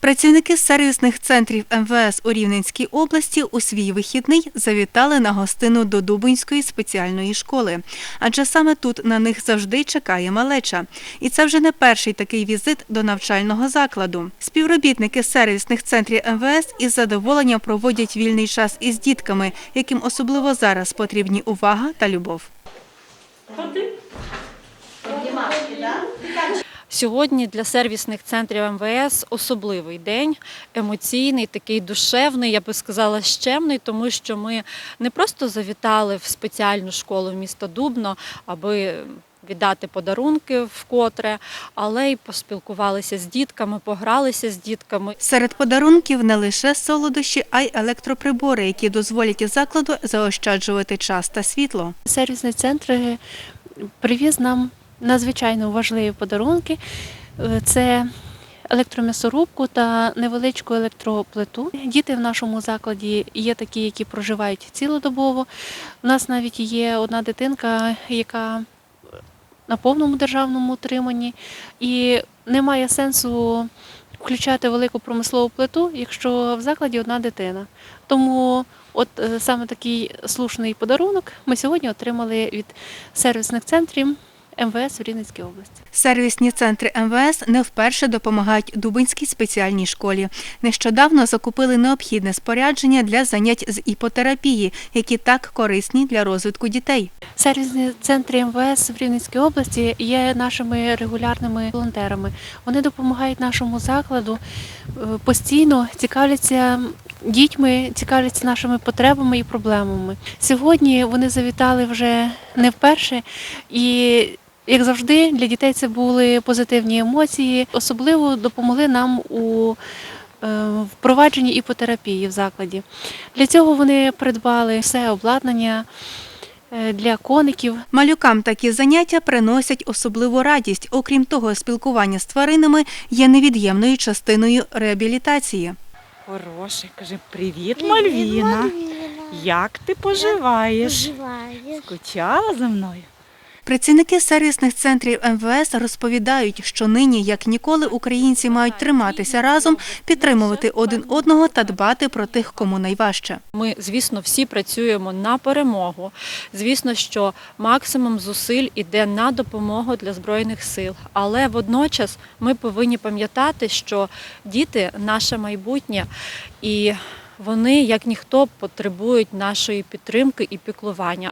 Працівники сервісних центрів МВС у Рівненській області у свій вихідний завітали на гостину до Дубинської спеціальної школи. Адже саме тут на них завжди чекає малеча. І це вже не перший такий візит до навчального закладу. Співробітники сервісних центрів МВС із задоволенням проводять вільний час із дітками, яким особливо зараз потрібні увага та любов. Сьогодні для сервісних центрів МВС особливий день, емоційний, такий душевний, я би сказала, щемний, тому що ми не просто завітали в спеціальну школу в місто Дубно, аби віддати подарунки вкотре, але й поспілкувалися з дітками, погралися з дітками. Серед подарунків не лише солодощі, а й електроприбори, які дозволять закладу заощаджувати час та світло. Сервісний центр е, привіз нам надзвичайно важливі подарунки. Е, Це електром'ясорубку та невеличку електроплиту. Діти в нашому закладі є такі, які проживають цілодобово. У нас навіть є одна дитинка, яка на повному державному утриманні, і немає сенсу включати велику промислову плиту, якщо в закладі одна дитина. Тому от е, саме такий слушний подарунок ми сьогодні отримали від сервісних центрів МВС в Рівненській області. Сервісні центри МВС не вперше допомагають Дубинській спеціальній школі. Нещодавно закупили необхідне спорядження для занять з іпотерапії, які так корисні для розвитку дітей. Сервісні центри МВС в Рівненській області є нашими регулярними волонтерами. Вони допомагають нашому закладу е, постійно цікавляться дітьми, цікавляться нашими потребами і проблемами. Сьогодні вони завітали вже не вперше і. Як завжди, для дітей це були позитивні емоції. Особливо допомогли нам у е, впровадженні іпотерапії в закладі. Для цього вони придбали все обладнання е, для коників, Малюкам такі заняття приносять особливу радість. Окрім того, спілкування з тваринами є невід'ємною частиною реабілітації. Хороший, каже, привіт, Мальвіна. Як ти поживаєш? Скучала за мною? Працівники сервісних центрів МВС розповідають, що нині, як ніколи, українці мають триматися разом, підтримувати один одного та дбати про тих, кому найважче. Ми, звісно, всі працюємо на перемогу. Звісно, що максимум зусиль іде на допомогу для збройних сил. Але водночас ми повинні пам'ятати, що діти наше майбутнє, і вони, як ніхто, потребують нашої підтримки і піклування.